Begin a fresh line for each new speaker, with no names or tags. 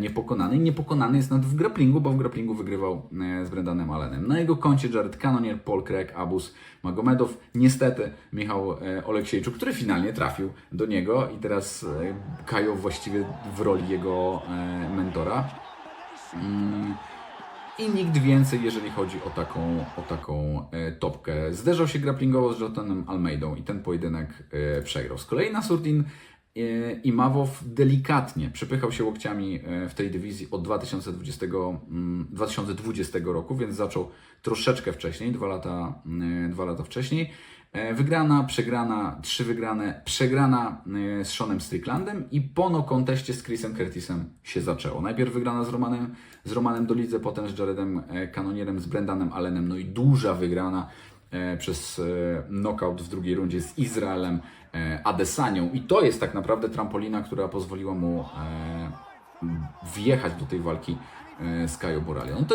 niepokonany. Niepokonany jest nawet w grapplingu, bo w grapplingu wygrywał e, z Brendanem Allenem. Na jego koncie Jared Cannonier, Paul Craig, Abus Magomedow. Niestety Michał e, Oleksiejczuk, który finalnie trafił do niego i teraz e, Kajo właściwie w roli jego mentora. Mm, I nikt więcej, jeżeli chodzi o taką, o taką topkę. Zderzał się grapplingowo z Jotanem Almeidą i ten pojedynek przegrał. Z kolei Nasurdin e, Imawow delikatnie przepychał się łokciami e, w tej dywizji od 2020, mm, 2020 roku, więc zaczął troszeczkę wcześniej, dwa lata, e, dwa lata wcześniej. Wygrana, przegrana, trzy wygrane, przegrana z Seanem Stricklandem i po no konteście z Chrisem Curtisem się zaczęło. Najpierw wygrana z Romanem, z Romanem Dolidze, potem z Jaredem Kanonierem, z Brendanem Allenem, no i duża wygrana przez e, knockout w drugiej rundzie z Izraelem e, Adesanią. I to jest tak naprawdę trampolina, która pozwoliła mu e, wjechać do tej walki e, z Kajo Boralią. No